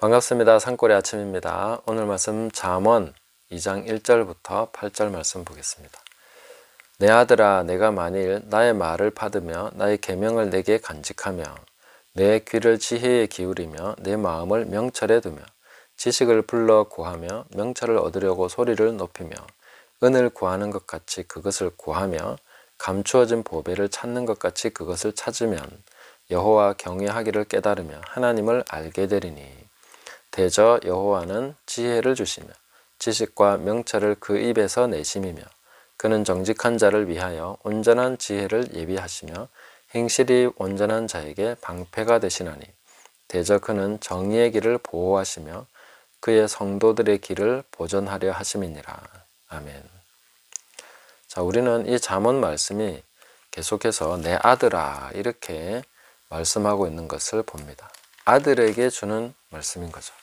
반갑습니다. 산골의 아침입니다. 오늘 말씀 잠언 2장 1절부터 8절 말씀 보겠습니다. 내 아들아 내가 만일 나의 말을 받으며 나의 계명을 내게 간직하며 내 귀를 지혜에 기울이며 내 마음을 명철에 두며 지식을 불러 구하며 명철을 얻으려고 소리를 높이며 은을 구하는 것 같이 그것을 구하며 감추어진 보배를 찾는 것 같이 그것을 찾으면 여호와 경외하기를 깨달으며 하나님을 알게 되리니 대저 여호와는 지혜를 주시며 지식과 명철을 그 입에서 내심이며 그는 정직한 자를 위하여 온전한 지혜를 예비하시며 행실이 온전한 자에게 방패가 되시나니 대저 그는 정의의 길을 보호하시며 그의 성도들의 길을 보존하려 하심이니라. 아멘. 자, 우리는 이 잠언 말씀이 계속해서 내 아들아 이렇게 말씀하고 있는 것을 봅니다. 아들에게 주는 말씀인 거죠.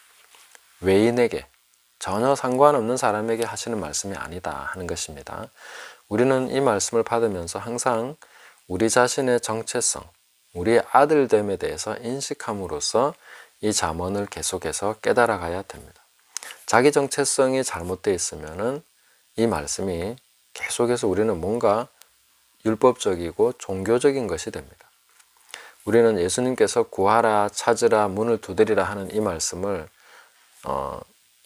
외인에게 전혀 상관없는 사람에게 하시는 말씀이 아니다 하는 것입니다. 우리는 이 말씀을 받으면서 항상 우리 자신의 정체성, 우리의 아들됨에 대해서 인식함으로써 이 잠언을 계속해서 깨달아 가야 됩니다. 자기 정체성이 잘못되어 있으면은 이 말씀이 계속해서 우리는 뭔가 율법적이고 종교적인 것이 됩니다. 우리는 예수님께서 구하라, 찾으라, 문을 두드리라 하는 이 말씀을 어,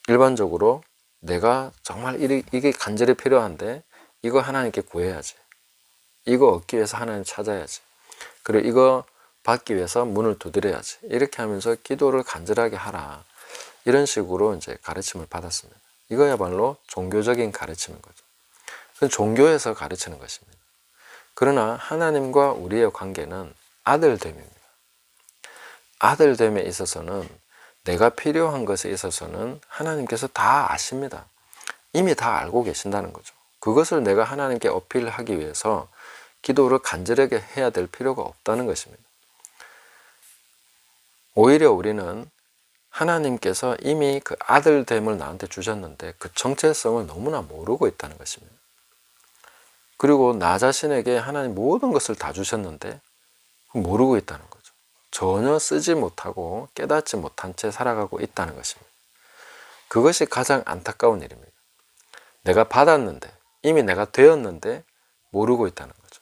일반적으로 내가 정말 이게 간절히 필요한데 이거 하나님께 구해야지. 이거 얻기 위해서 하나님 찾아야지. 그리고 이거 받기 위해서 문을 두드려야지. 이렇게 하면서 기도를 간절하게 하라. 이런 식으로 이제 가르침을 받았습니다. 이거야말로 종교적인 가르침인 거죠. 그건 종교에서 가르치는 것입니다. 그러나 하나님과 우리의 관계는 아들됨입니다. 아들됨에 있어서는 내가 필요한 것에 있어서는 하나님께서 다 아십니다. 이미 다 알고 계신다는 거죠. 그것을 내가 하나님께 어필하기 위해서 기도를 간절하게 해야 될 필요가 없다는 것입니다. 오히려 우리는 하나님께서 이미 그 아들됨을 나한테 주셨는데 그 정체성을 너무나 모르고 있다는 것입니다. 그리고 나 자신에게 하나님 모든 것을 다 주셨는데 모르고 있다는 거죠. 전혀 쓰지 못하고 깨닫지 못한 채 살아가고 있다는 것입니다. 그것이 가장 안타까운 일입니다. 내가 받았는데, 이미 내가 되었는데 모르고 있다는 거죠.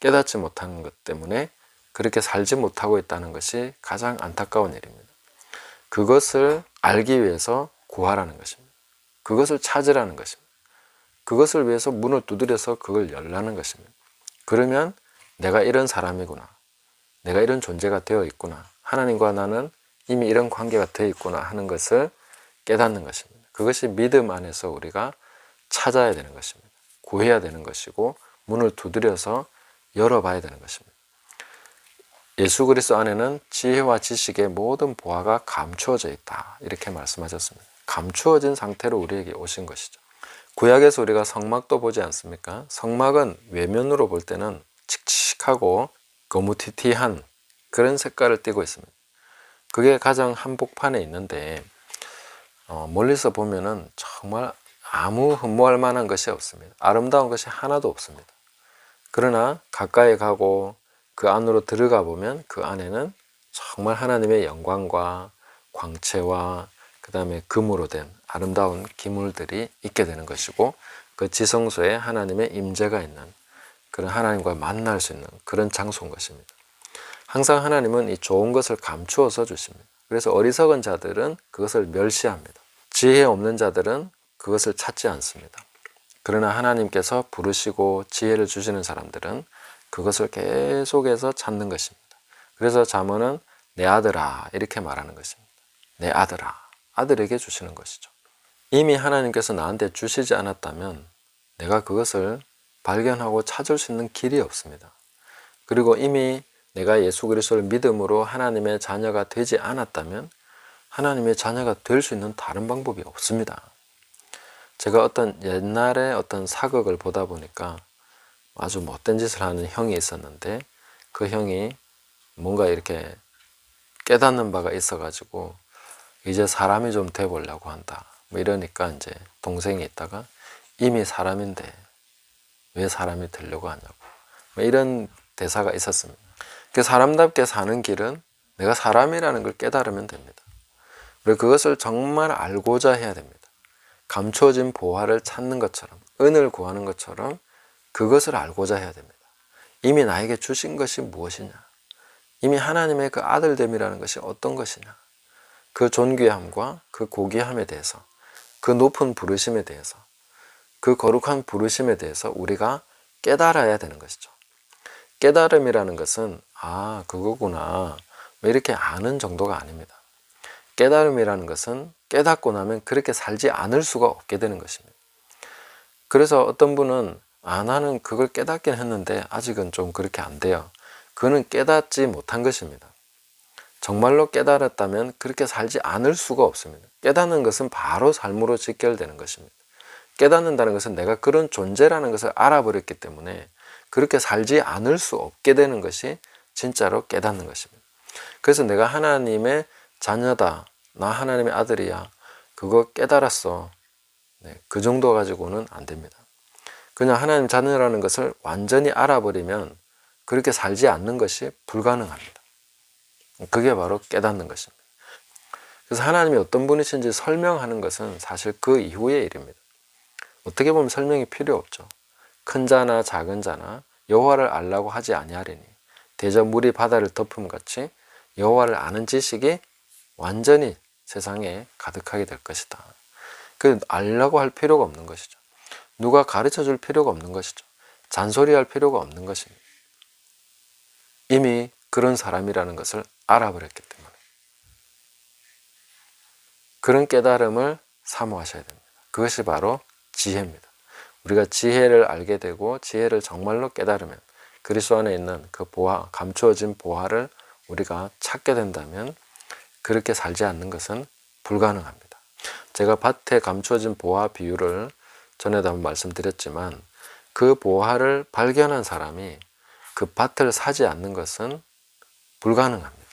깨닫지 못하는 것 때문에 그렇게 살지 못하고 있다는 것이 가장 안타까운 일입니다. 그것을 알기 위해서 구하라는 것입니다. 그것을 찾으라는 것입니다. 그것을 위해서 문을 두드려서 그걸 열라는 것입니다. 그러면 내가 이런 사람이구나. 내가 이런 존재가 되어 있구나. 하나님과 나는 이미 이런 관계가 되어 있구나 하는 것을 깨닫는 것입니다. 그것이 믿음 안에서 우리가 찾아야 되는 것입니다. 구해야 되는 것이고 문을 두드려서 열어봐야 되는 것입니다. 예수 그리스도 안에는 지혜와 지식의 모든 보화가 감추어져 있다. 이렇게 말씀하셨습니다. 감추어진 상태로 우리에게 오신 것이죠. 구약에서 우리가 성막도 보지 않습니까? 성막은 외면으로 볼 때는 칙칙하고 거무튀튀한 그런 색깔을 띠고 있습니다. 그게 가장 한복판에 있는데 어, 멀리서 보면은 정말 아무 흠모할 만한 것이 없습니다. 아름다운 것이 하나도 없습니다. 그러나 가까이 가고 그 안으로 들어가 보면 그 안에는 정말 하나님의 영광과 광채와 그 다음에 금으로 된 아름다운 기물들이 있게 되는 것이고 그 지성소에 하나님의 임재가 있는 그런 하나님과 만날 수 있는 그런 장소인 것입니다. 항상 하나님은 이 좋은 것을 감추어서 주십니다. 그래서 어리석은 자들은 그것을 멸시합니다. 지혜 없는 자들은 그것을 찾지 않습니다. 그러나 하나님께서 부르시고 지혜를 주시는 사람들은 그것을 계속해서 찾는 것입니다. 그래서 잠언은 내 아들아 이렇게 말하는 것입니다. 내 아들아 아들에게 주시는 것이죠. 이미 하나님께서 나한테 주시지 않았다면 내가 그것을 발견하고 찾을 수 있는 길이 없습니다. 그리고 이미 내가 예수 그리스도를 믿음으로 하나님의 자녀가 되지 않았다면 하나님의 자녀가 될 수 있는 다른 방법이 없습니다. 제가 어떤 옛날에 어떤 사극을 보다 보니까 아주 못된 짓을 하는 형이 있었는데 그 형이 뭔가 이렇게 깨닫는 바가 있어가지고 이제 사람이 좀 돼보려고 한다. 뭐 이러니까 이제 동생이 있다가 이미 사람인데 왜 사람이 되려고 하냐고. 뭐 이런 대사가 있었습니다. 그 사람답게 사는 길은 내가 사람이라는 걸 깨달으면 됩니다. 우리 그것을 정말 알고자 해야 됩니다. 감춰진 보화를 찾는 것처럼 은을 구하는 것처럼 그것을 알고자 해야 됩니다. 이미 나에게 주신 것이 무엇이냐? 이미 하나님의 그 아들됨이라는 것이 어떤 것이냐? 그 존귀함과 그 고귀함에 대해서 그 높은 부르심에 대해서 그 거룩한 부르심에 대해서 우리가 깨달아야 되는 것이죠. 깨달음이라는 것은 아 그거구나 뭐 이렇게 아는 정도가 아닙니다. 깨달음이라는 것은 깨닫고 나면 그렇게 살지 않을 수가 없게 되는 것입니다. 그래서 어떤 분은 아 나는 그걸 깨닫긴 했는데 아직은 좀 그렇게 안 돼요. 그는 깨닫지 못한 것입니다. 정말로 깨달았다면 그렇게 살지 않을 수가 없습니다. 깨닫는 것은 바로 삶으로 직결되는 것입니다. 깨닫는다는 것은 내가 그런 존재라는 것을 알아버렸기 때문에 그렇게 살지 않을 수 없게 되는 것이 진짜로 깨닫는 것입니다. 그래서 내가 하나님의 자녀다. 나 하나님의 아들이야. 그거 깨달았어. 네, 그 정도 가지고는 안 됩니다. 그냥 하나님 자녀라는 것을 완전히 알아버리면 그렇게 살지 않는 것이 불가능합니다. 그게 바로 깨닫는 것입니다. 그래서 하나님이 어떤 분이신지 설명하는 것은 사실 그 이후의 일입니다. 어떻게 보면 설명이 필요 없죠. 큰 자나 작은 자나 여호와를 알라고 하지 아니하리니 대저 물이 바다를 덮음 같이 여호와를 아는 지식이 완전히 세상에 가득하게 될 것이다. 그 알라고 할 필요가 없는 것이죠. 누가 가르쳐 줄 필요가 없는 것이죠. 잔소리할 필요가 없는 것입니다. 이미 그런 사람이라는 것을 알아버렸기 때문에 그런 깨달음을 사모하셔야 됩니다. 그것이 바로 지혜입니다. 우리가 지혜를 알게 되고 지혜를 정말로 깨달으면 그리스도 안에 있는 그 보화, 감추어진 보화를 우리가 찾게 된다면 그렇게 살지 않는 것은 불가능합니다. 제가 밭에 감추어진 보화 비유를 전에도 한번 말씀드렸지만 그 보화를 발견한 사람이 그 밭을 사지 않는 것은 불가능합니다.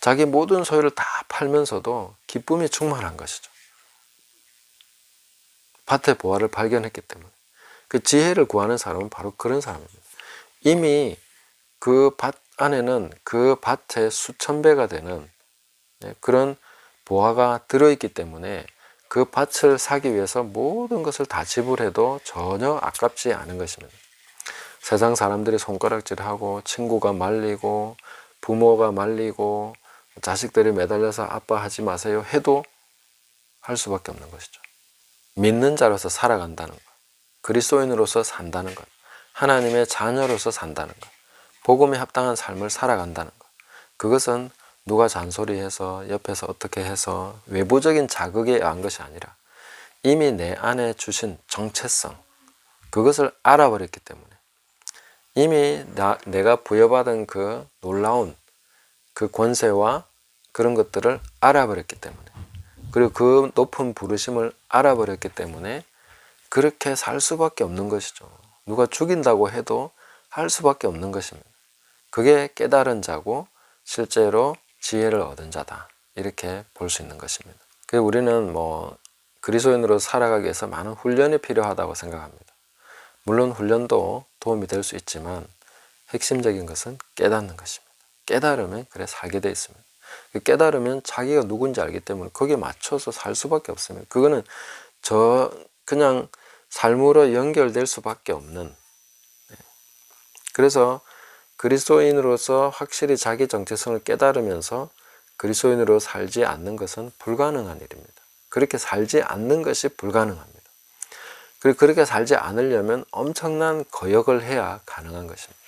자기 모든 소유를 다 팔면서도 기쁨이 충만한 것이죠. 밭의 보화를 발견했기 때문에. 그 지혜를 구하는 사람은 바로 그런 사람입니다. 이미 그 밭 안에는 그 밭의 수천 배가 되는 네, 그런 보화가 들어있기 때문에 그 밭을 사기 위해서 모든 것을 다 지불해도 전혀 아깝지 않은 것입니다. 세상 사람들이 손가락질하고 친구가 말리고 부모가 말리고 자식들이 매달려서 아빠 하지 마세요 해도 할 수밖에 없는 것이죠. 믿는 자로서 살아간다는 것, 그리스도인으로서 산다는 것, 하나님의 자녀로서 산다는 것, 복음에 합당한 삶을 살아간다는 것. 그것은 누가 잔소리해서 옆에서 어떻게 해서 외부적인 자극에 의한 것이 아니라 이미 내 안에 주신 정체성, 그것을 알아버렸기 때문에 이미 나, 내가 부여받은 그 놀라운 그 권세와 그런 것들을 알아버렸기 때문에 그리고 그 높은 부르심을 알아버렸기 때문에 그렇게 살 수밖에 없는 것이죠. 누가 죽인다고 해도 할 수밖에 없는 것입니다. 그게 깨달은 자고 실제로 지혜를 얻은 자다. 이렇게 볼 수 있는 것입니다. 그 우리는 뭐 그리스도인으로 살아가기 위해서 많은 훈련이 필요하다고 생각합니다. 물론 훈련도 도움이 될 수 있지만 핵심적인 것은 깨닫는 것입니다. 깨달으면 그래 살게 돼 있습니다. 그 깨달으면 자기가 누군지 알기 때문에 거기에 맞춰서 살 수밖에 없습니다. 그거는 저 그냥 삶으로 연결될 수밖에 없는 네. 그래서 그리스도인으로서 확실히 자기 정체성을 깨달으면서 그리스도인으로 살지 않는 것은 불가능한 일입니다. 그렇게 살지 않는 것이 불가능합니다. 그리고 그렇게 살지 않으려면 엄청난 거역을 해야 가능한 것입니다.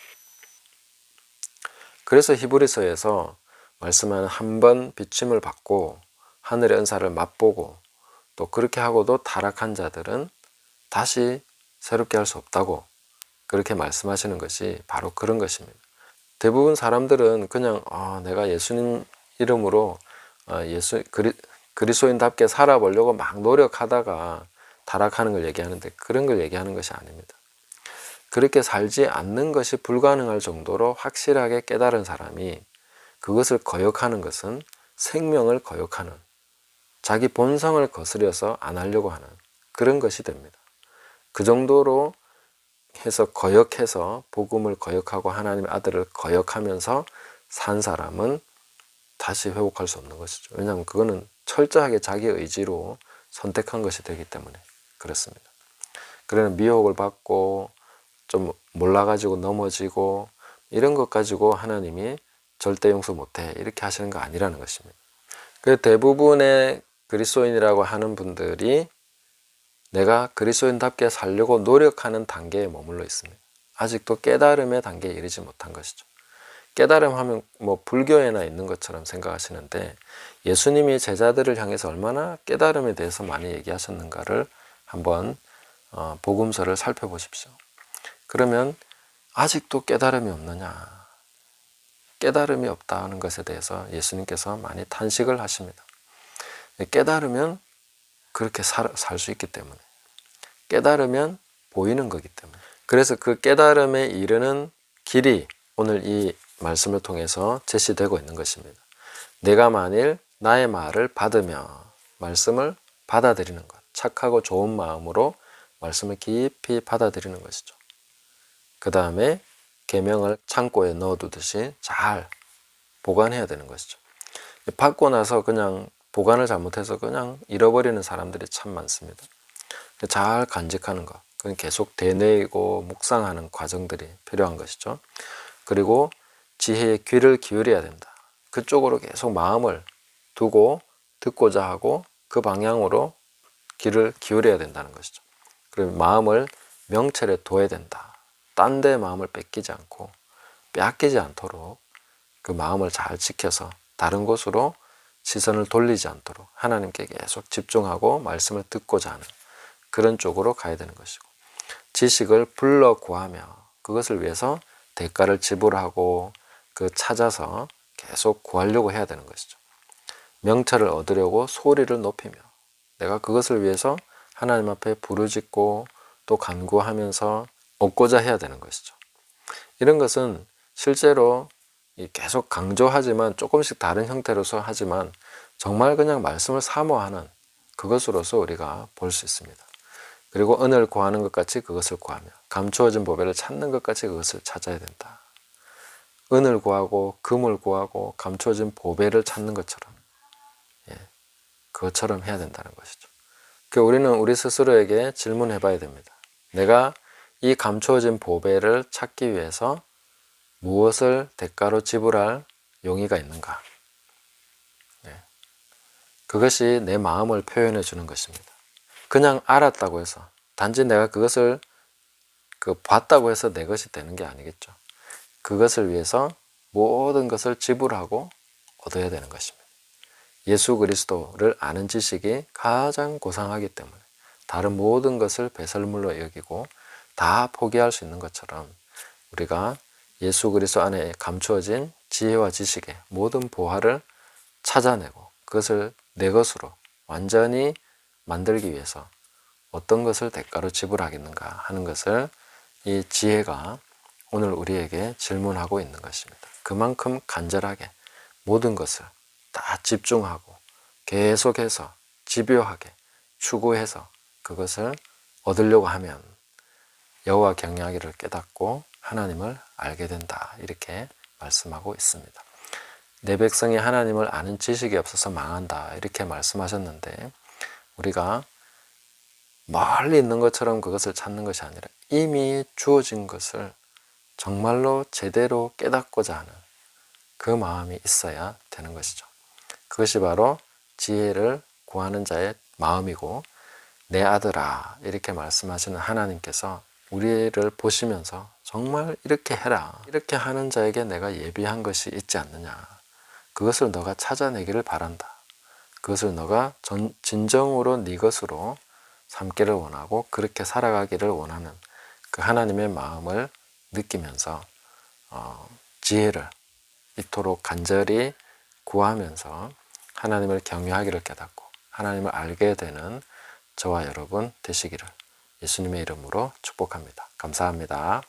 그래서 히브리서에서 말씀하는 한번 비침을 받고 하늘의 은사를 맛보고 또 그렇게 하고도 타락한 자들은 다시 새롭게 할 수 없다고 그렇게 말씀하시는 것이 바로 그런 것입니다. 대부분 사람들은 그냥 아, 내가 예수님 이름으로 아, 예수 그리, 그리스도인답게 살아보려고 막 노력하다가 타락하는 걸 얘기하는데 그런 걸 얘기하는 것이 아닙니다. 그렇게 살지 않는 것이 불가능할 정도로 확실하게 깨달은 사람이 그것을 거역하는 것은 생명을 거역하는 자기 본성을 거스려서 안 하려고 하는 그런 것이 됩니다. 그 정도로 해서 거역해서 복음을 거역하고 하나님의 아들을 거역하면서 산 사람은 다시 회복할 수 없는 것이죠. 왜냐하면 그거는 철저하게 자기 의지로 선택한 것이 되기 때문에 그렇습니다. 그러나 미혹을 받고 좀 몰라가지고 넘어지고 이런 것 가지고 하나님이 절대 용서 못해 이렇게 하시는 거 아니라는 것입니다. 그 대부분의 그리스도인이라고 하는 분들이 내가 그리스도인답게 살려고 노력하는 단계에 머물러 있습니다. 아직도 깨달음의 단계에 이르지 못한 것이죠. 깨달음 하면 뭐 불교에나 있는 것처럼 생각하시는데 예수님이 제자들을 향해서 얼마나 깨달음에 대해서 많이 얘기하셨는가를 한번 어, 복음서를 살펴보십시오. 그러면 아직도 깨달음이 없느냐? 깨달음이 없다는 것에 대해서 예수님께서 많이 탄식을 하십니다. 깨달으면 그렇게 살 수 있기 때문에 깨달으면 보이는 거기 때문에 그래서 그 깨달음에 이르는 길이 오늘 이 말씀을 통해서 제시되고 있는 것입니다. 내가 만일 나의 말을 받으며 말씀을 받아들이는 것, 착하고 좋은 마음으로 말씀을 깊이 받아들이는 것이죠. 그 다음에 계명을 창고에 넣어두듯이 잘 보관해야 되는 것이죠. 받고 나서 그냥 보관을 잘못해서 그냥 잃어버리는 사람들이 참 많습니다. 잘 간직하는 것, 계속 되뇌이고 묵상하는 과정들이 필요한 것이죠. 그리고 지혜의 귀를 기울여야 된다. 그쪽으로 계속 마음을 두고 듣고자 하고 그 방향으로 귀를 기울여야 된다는 것이죠. 그리고 마음을 명철에 둬야 된다. 딴 데 마음을 뺏기지 않고 빼앗기지 않도록 그 마음을 잘 지켜서 다른 곳으로 시선을 돌리지 않도록 하나님께 계속 집중하고 말씀을 듣고자 하는 그런 쪽으로 가야 되는 것이고 지식을 불러 구하며 그것을 위해서 대가를 지불하고 그 찾아서 계속 구하려고 해야 되는 것이죠. 명찰을 얻으려고 소리를 높이며 내가 그것을 위해서 하나님 앞에 부르짖고 또 간구하면서 얻고자 해야 되는 것이죠. 이런 것은 실제로 계속 강조하지만 조금씩 다른 형태로서 하지만 정말 그냥 말씀을 사모하는 그것으로서 우리가 볼 수 있습니다. 그리고 은을 구하는 것 같이 그것을 구하며 감추어진 보배를 찾는 것 같이 그것을 찾아야 된다. 은을 구하고 금을 구하고 감추어진 보배를 찾는 것처럼 예, 그것처럼 해야 된다는 것이죠. 그 우리는 우리 스스로에게 질문해 봐야 됩니다. 내가 이 감추어진 보배를 찾기 위해서 무엇을 대가로 지불할 용의가 있는가? 예. 그것이 내 마음을 표현해 주는 것입니다. 그냥 알았다고 해서 단지 내가 그것을 그 봤다고 해서 내 것이 되는 게 아니겠죠. 그것을 위해서 모든 것을 지불하고 얻어야 되는 것입니다. 예수 그리스도를 아는 지식이 가장 고상하기 때문에 다른 모든 것을 배설물로 여기고 다 포기할 수 있는 것처럼 우리가 예수 그리스도 안에 감추어진 지혜와 지식의 모든 보화를 찾아내고 그것을 내 것으로 완전히 만들기 위해서 어떤 것을 대가로 지불하겠는가 하는 것을 이 지혜가 오늘 우리에게 질문하고 있는 것입니다. 그만큼 간절하게 모든 것을 다 집중하고 계속해서 집요하게 추구해서 그것을 얻으려고 하면 여호와 경외하기를 깨닫고 하나님을 알게 된다. 이렇게 말씀하고 있습니다. 내 백성이 하나님을 아는 지식이 없어서 망한다. 이렇게 말씀하셨는데 우리가 멀리 있는 것처럼 그것을 찾는 것이 아니라 이미 주어진 것을 정말로 제대로 깨닫고자 하는 그 마음이 있어야 되는 것이죠. 그것이 바로 지혜를 구하는 자의 마음이고 내 아들아 이렇게 말씀하시는 하나님께서 우리를 보시면서 정말 이렇게 해라 이렇게 하는 자에게 내가 예비한 것이 있지 않느냐. 그것을 너가 찾아내기를 바란다. 그것을 너가 전, 진정으로 네 것으로 삼기를 원하고 그렇게 살아가기를 원하는 그 하나님의 마음을 느끼면서 어, 지혜를 이토록 간절히 구하면서 하나님을 경외하기를 깨닫고 하나님을 알게 되는 저와 여러분 되시기를 예수님의 이름으로 축복합니다. 감사합니다.